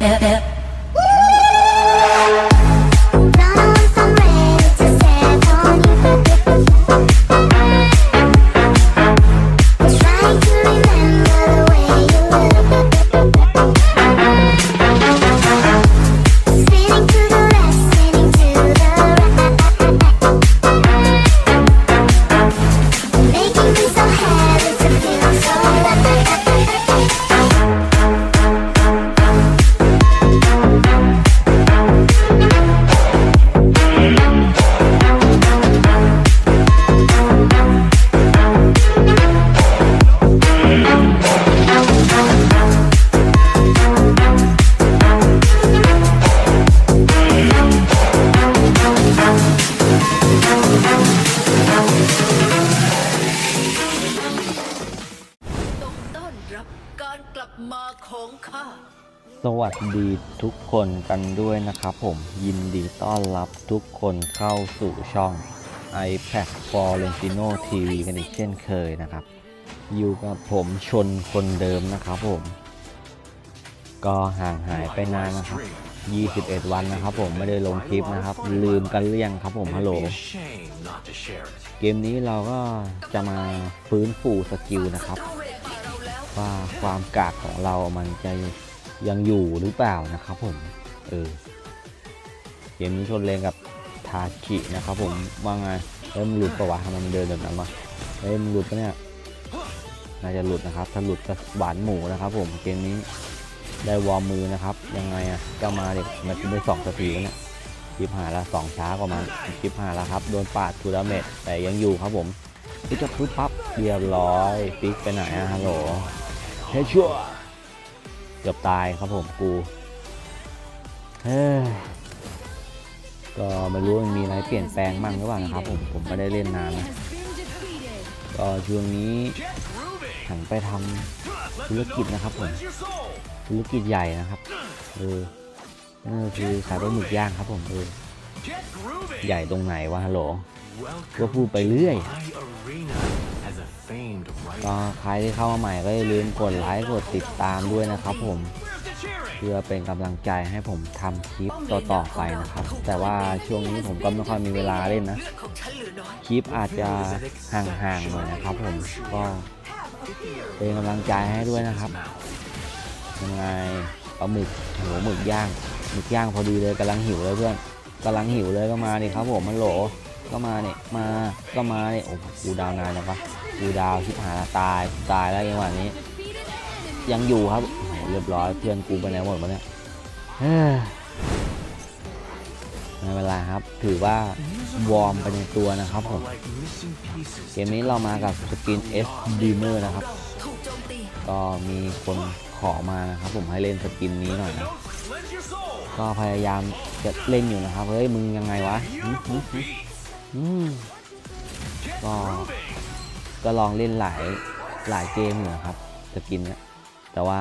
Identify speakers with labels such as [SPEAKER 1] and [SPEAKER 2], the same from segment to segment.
[SPEAKER 1] Yeah, yeah. การกลับมาของข้า
[SPEAKER 2] สวัสดีทุกคนกันด้วยนะครับผมยินดีต้อนรับทุกคนเข้าสู่ช่อง iPad for Lentino TV กันอีกเช่นเคยนะครับ อยู่กับผมชนคนเดิมนะครับผม ก็ห่างหายไปนานนะครับ 21 วันนะครับผมไม่ได้ลงคลิปนะครับ ลืมกันเลี่ยงครับผมฮัลโหล เกมนี้เราก็จะมาฟื้นฟูสกิลนะครับ
[SPEAKER 1] ว่า
[SPEAKER 2] ความกากของเรามันจะยังอยู่หรือเปล่านะครับผม เออ เกมนี้ชนเลงกับทาคินะครับผม ว่าไง เริ่มนหลุดปะวะทำไมมันเดินแบบนั้นวะเริ่มนหลุดปะเนี่ย น่าจะหลุดนะครับ ถ้าหลุดก็หวานหมูนะครับผม เกมนี้ได้วอร์มมือนะครับ ยังไงอะก็มาเด็กมันได้สองสตีแล้วเนี่ยคลิปหาละสองช้ากว่ามันคลิปหาละครับ โดนปาดทูดาเมจแต่ยังอยู่ครับผมพี่จะปุ๊บปั๊บเรียบร้อยฟิกไปไหนอะฮัลโหล เฮ้ยชั่วเกือบตายครับผมกูเฮ้ยก็ไม่รู้มันมีอะไรเปลี่ยนแปลงมั่งหรือเปล่านะครับผมผมไม่ได้เล่นนานนะก็ช่วงนี้หันไปทำธุรกิจนะครับผมธุรกิจใหญ่นะครับเออนั่นคือขายปลาหมึกย่างครับผมเออใหญ่ตรงไหนวะฮัลโหลก็พูดไปเรื่อย ก็ใครที่เข้ามาใหม่ก็อย่าลืมกดไลค์กดติดตามด้วยนะครับผม เพื่อเป็นกำลังใจให้ผมทำคลิปต่อๆไปนะครับ แต่ว่าช่วงนี้ผมก็ไม่ค่อยมีเวลาเล่นนะ คลิปอาจจะห่างๆหน่อยนะครับผม ก็เป็นกำลังใจให้ด้วยนะครับยังไงปลาหมึกโหหมึกย่างหมึกย่างพอดีเลยกำลังหิวเลยเพื่อนกำลังหิวเลยก็มาดิครับผมมันโหล ก็มาเนี่ยมาก็มาเนี่ยโอ้กูดาวนานจังปะกูดาวชิบหายตายตายแล้วยังหวะนี้ ยังอยู่ครับโหเรียบร้อยเพื่อนกูไปไหนหมดวะเนี่ยเฮ้ยไม่เป็นไรครับ ถือว่าวอร์มไปในตัวนะครับผม เกมนี้เรามากับสกิน S Dreamer นะครับ
[SPEAKER 1] ก็มี
[SPEAKER 2] คนขอมานะครับผมให้เล่นสกินนี้หน่อยนะ ก็พยายามจะเล่นอยู่นะครับ เฮ้ย มึงยังไงวะ ก็ก็ลองเล่นหลายหลายเกมอยู่นครับสกินเนี้ยแต่ว่า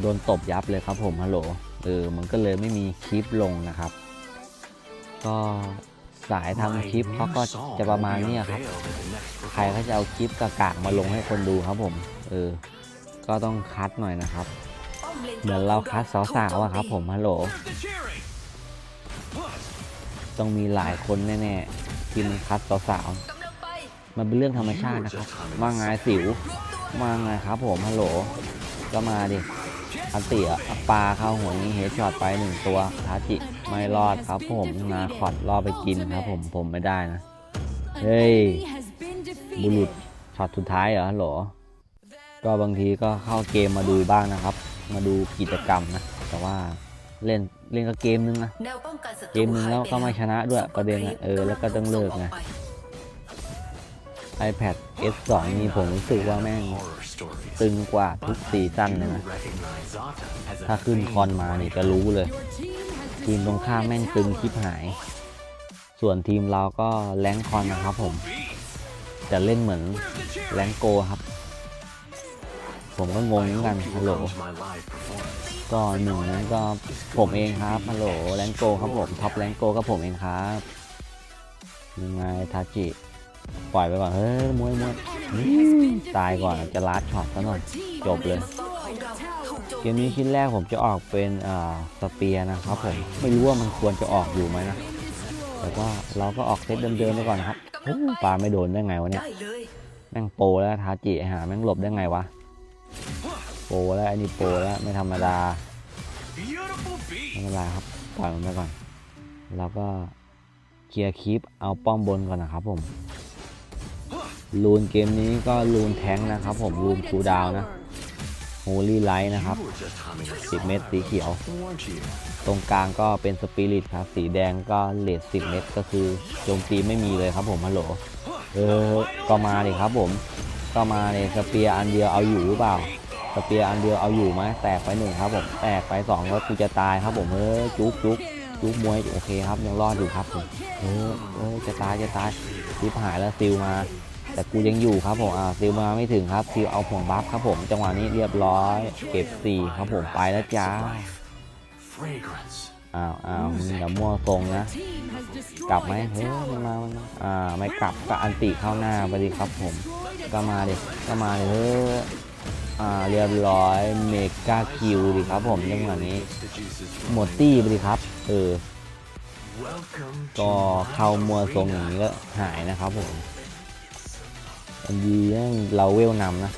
[SPEAKER 2] โดนตบยับเลยครับผมฮัลโหลเออมันก็เลยไม่มีคลิปลงนะครับ ก็สายทำคลิปเขาก็จะประมาณนี้ครับ ใครเขาจะเอาคลิปกากๆมาลงให้คนดูครับผม เออ ก็ต้องคัดหน่อยนะครับ
[SPEAKER 1] เลน
[SPEAKER 2] เหมือนเราคัดสาวๆอะครับผมฮัลโหล ต้องมีหลายคนแน่ๆ ที่มันคัดสาว
[SPEAKER 1] กำลังไป
[SPEAKER 2] ๆมันเป็นเรื่องธรรมชาตินะครับว่าไงสิว มาไงครับผมฮัลโหล ก็มาดิอันเตียปลาเข้าหัวนี้เฮดช็อตไปหนึ่งตัวทาจิไม่รอดครับผมนาคอดรอไปกินครับผมผมไม่ได้นะ เฮ้ย บุรุษช็อตสุดท้ายเหรอฮัลโหล ก็บางทีก็เข้าเกมมาดูบ้างนะครับ มาดูกิจกรรมนะ แต่ว่า เล่นเล่นก็เกมนึงนะ
[SPEAKER 1] แนวป้องกันศัตรู
[SPEAKER 2] เกมนึงแล้วก็ไม่ชนะด้วยประเด็นอะเออแล้วก็ต้องเลิกไง iPad S2 นี่ผมรู้สึกว่าแม่งตึงกว่าทุกซีซั่นเลยนะถ้าขึ้นคอนมานี่จะรู้เลย ทีมตรงข้ามแม่งตึงคลิปหาย ส่วนทีมเราก็แรงค์คอนนะครับผม จะเล่นเหมือนแรงค์โกครับ ผมก็งงเหมือนกันฮัลโหล ก็หนึ่งนั้นก็ผมเองครับฮัลโหลแรงค์โกครับผมท็อปแรงค์โกก็ผมเองครับยังไงทาจิปล่อยไปก่อนเฮ้ยมวยมวยตายก่อนจะลัดช็อตซะหน่อยจบเลย
[SPEAKER 1] เกม
[SPEAKER 2] นี้ชิ้นแรกผมจะออกเป็นสเปียนะครับผมไม่รู้ว่ามันควรจะออกอยู่ไหมนะแต่ก็เราก็ออกเซตเดิมๆไปก่อนนะครับปลาไม่โดนได้ไงวะเนี่ยแม่งโปแล้วทาจิไอ้หาแม่งหลบได้ไงวะ โปแล้วไอ้นี่โปแล้วไม่ธรรมดาไม่เป็นไรครับปล่อยมันไปก่อนแล้วก็เคลียร์คลิปเอาป้อมบนก่อนนะครับผมลูนเกมนี้ก็ลูนแท้งนะครับผมลูนคูดาวนะโฮลี่ไลท์นะครับ 10 เม็ดสีเขียว ตรงกลางก็เป็นสปิริตครับ สีแดงก็เลท10 เม็ดก็คือโจมตีไม่มีเลยครับผมฮัลโหลเออก็มาดิครับผม ก็มาเนี่ยสเปียร์อันเดียวเอาอยู่หรือเปล่า เปียร์อันเดียวเอาอยู่ไหมแตกไปหนึ่งครับผมแตกไปสองแล้วกูจะตายครับผมเออจุ๊บจุ๊บจุ๊บมวยโอเคครับยังรอดอยู่ครับผมเออเออจะตายจะตายซิบหายแล้วซิลมา แต่กูยังอยู่ครับผมอ่าซิลมาไม่ถึงครับซิลเอาห่วงบัฟครับผมจังหวะนี้เรียบร้อย เก็บสี่ครับผมไปแล้วจ้าอ้าวอ้าวมึงอย่ามั่วทรงนะกลับไหมเฮ้ยมันมามันมาอ่าไม่กลับก็อันติเข้าหน้าไปดิครับผมก็มาดิก็มาเฮ้ย อ่าเรียบร้อยเมกาคิวดิครับผมจังหวะนี้ หมดตี้ไปดิครับเออก็เข้ามัวทรงอย่างนี้ก็หายนะครับผมอันดีเราเวลนำนะ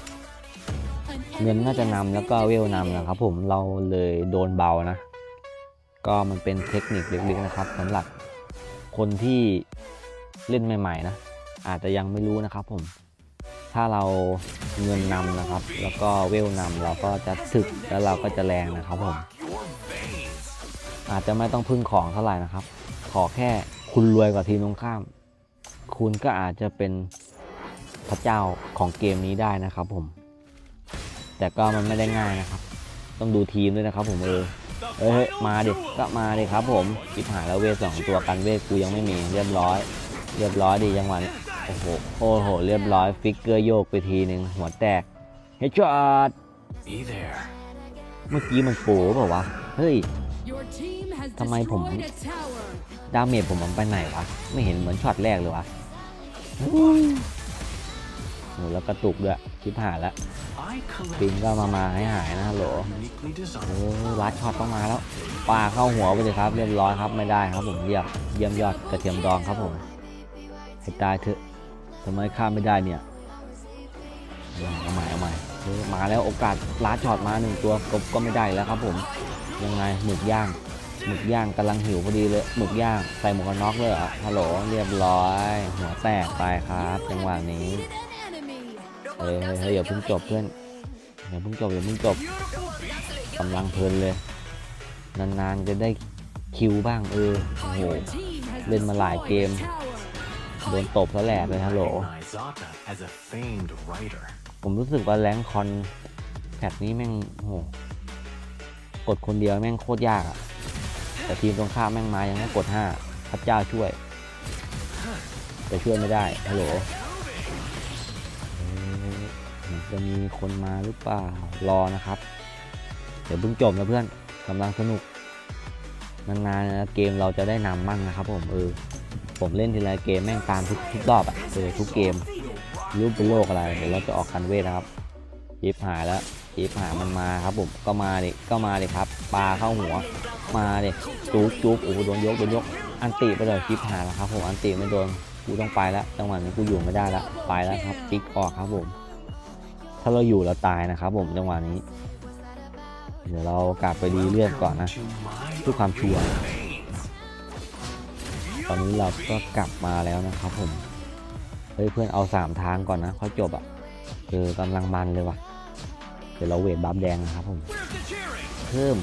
[SPEAKER 2] เงินน่าจะนำแล้วก็เวลนำนะครับผมเราเลยโดนเบานะ ก็มันเป็นเทคนิคเล็กๆนะครับสำหรับคนที่เล่นใหม่ ๆ นะ อาจจะยังไม่รู้นะครับผม ถ้าเราเงินนำนะครับ แล้วก็เวลนำเราก็จะถึกแล้วเราก็จะแรงนะครับผม อาจจะไม่ต้องพึ่งของเท่าไหร่นะครับ ขอแค่คุณรวยกว่าทีมตรงข้าม คุณก็อาจจะเป็นพระเจ้าของเกมนี้ได้นะครับผม แต่ก็มันไม่ได้ง่ายนะครับ ต้องดูทีมด้วยนะครับ ผมเออเอ้ยมาดิก็มาดิครับ ผมจิบหายแล้วเวทสองตัวกันเวทกูยังไม่มีเรียบร้อย เรียบร้อยดีจังหวะนี้ โอ้โหโอ้โห เรียบร้อย ฟิกเกอร์โยกไปทีหนึ่งหัวแตกเฮดช็อต
[SPEAKER 3] Be there.
[SPEAKER 2] เมื่อกี้มันโปรเปล่าวะ เฮ้ย
[SPEAKER 4] ทำไมผม
[SPEAKER 2] ดาเมจผมมันไปไหนวะ ไม่เห็นเหมือนช็อตแรกเลยวะโอ้โหแล้วกระตุกด้วยชิบหายแล้ว
[SPEAKER 3] I collect
[SPEAKER 2] ปิงก็มา มาให้หายนะฮัลโหล
[SPEAKER 3] uniquely
[SPEAKER 2] โอ้
[SPEAKER 3] designed.
[SPEAKER 2] ลัดช็อตต้องมาแล้วปาเข้าหัวไปเลยครับ เรียบร้อยครับไม่ได้ครับผมเรียบเยี่ยมยอดกระเทียมดองครับผมให้ตายเถอะ ทำไมข้ามไม่ได้เนี่ยเอาใหม่เอาใหม่เออมาแล้วโอกาสลัดช็อตมาหนึ่งตัวกบก็ไม่ได้แล้วครับผมยังไงหมึกย่างหมึกย่างกำลังหิวพอดีเลยหมึกย่างใส่หมวกกันน็อกเลยเหรอฮัลโหลเรียบร้อย หัวแตกไปครับจังหวะนี้เฮ้ยเฮ้ยเฮ้ยอย่าเพิ่งจบเพื่อนอย่าเพิ่งจบอย่าเพิ่งจบกำลังเพลินเลย นานๆจะได้คิวบ้างเออโอ้โหเล่นมาหลายเกม โดนตบซะแหลกเลยฮัลโหล ผมรู้สึกว่าแรงค์คอนแพทนี้แม่งโหกดคนเดียวแม่งโคตรยากอะแต่ทีมตรงข้ามแม่งมายังไม่กดห้าพระเจ้าช่วย แต่ช่วยไม่ได้ฮัลโหลจะมีคนมาหรือเปล่ารอนะครับ เดี๋ยวเพิ่งจบนะเพื่อนกำลังสนุกนานๆเกมเราจะได้นำมั่งนะครับผมเออ ผมเล่นทีไรเกมแม่งตามทุกทุกรอบอะเออทุกเกมรู้เป็นโรคอะไรเดี๋ยวเราจะออกกันเวทนะครับยิบหายแล้วยิบหามันมาครับผมก็มาดิก็มาดิครับปลาเข้าหัว มาดิจุกจุกโอ้โหโดนยกโดนยกอันติไปเลยยิบหายแล้วครับผมอันติไม่โดนกูต้องไปแล้วจังหวะนี้กูอยู่ไม่ได้แล้วไปแล้วครับติ๊กออกครับผม ถ้าเราอยู่เราตายนะครับผมจังหวะนี้ เดี๋ยวเรากลับไปดีเลือดก่อนนะ
[SPEAKER 3] To my
[SPEAKER 2] เพื่อความชัวร์ อนนี้เราก็กลับมาแล้วนะครับผม เฮ้ยเพื่อนเอาสามทางก่อนนะค่อจบอะ่ะเออกำลังมันเลยว่ะ เดี๋ยวเราเวทบัฟแดงนะครับผม เพิ่ม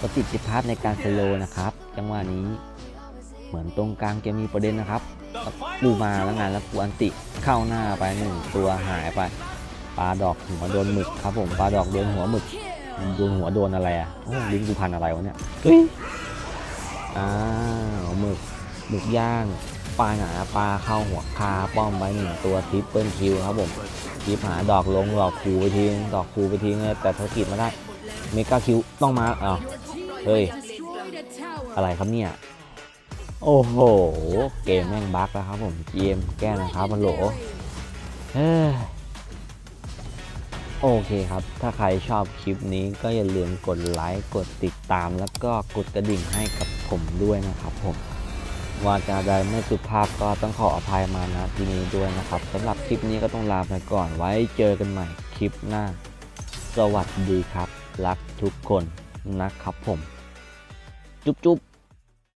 [SPEAKER 2] ประสิทธิภาพในการสโลนะครับ จังหวะนี้เหมือนตรงกลางจะมีประเด็นนะครับปูมาแล้วงานแล้วปูอันติเข้าหน้าไปหนึ่งตัวหายไปปลาดอกหัวโดนหมึกครับผมปลาดอกโดนหัวหมึกโดนหัวโดนอะไรอะลิ้นกูพันอะไรวะเนี่ยเฮ้ยอ้าวหมึก หมึกย่างปลาหนาปลาเข้าหัวคาป้อมไปหนึ่งตัวทิปเปิลคิวครับผมทิปหาดอกลงดอกคูไปทิ้งดอกคูไปทิ้งเลยแต่ธุรกิจไม่ได้เมกาคิวต้องมาอ้าวเฮ้ยอะไรครับเนี่ยโอ้โห เกมแม่งบั๊กแล้วครับผมเกมแก้นะครับมันโหลเอ้ยโอเคครับ ถ้าใครชอบคลิปนี้ก็อย่าลืมกดไลค์ กดติดตาม แล้วก็กดกระดิ่งให้กับผมด้วยนะครับผม ว่าจะใดไม่สุภาพก็ต้องขออภัยมานะที่นี้ด้วยนะครับสำหรับคลิปนี้ก็ต้องลาไปก่อนไว้เจอกันใหม่คลิปหน้า สวัสดีครับ รักทุกคนนะครับผม จุ๊บจุ๊บ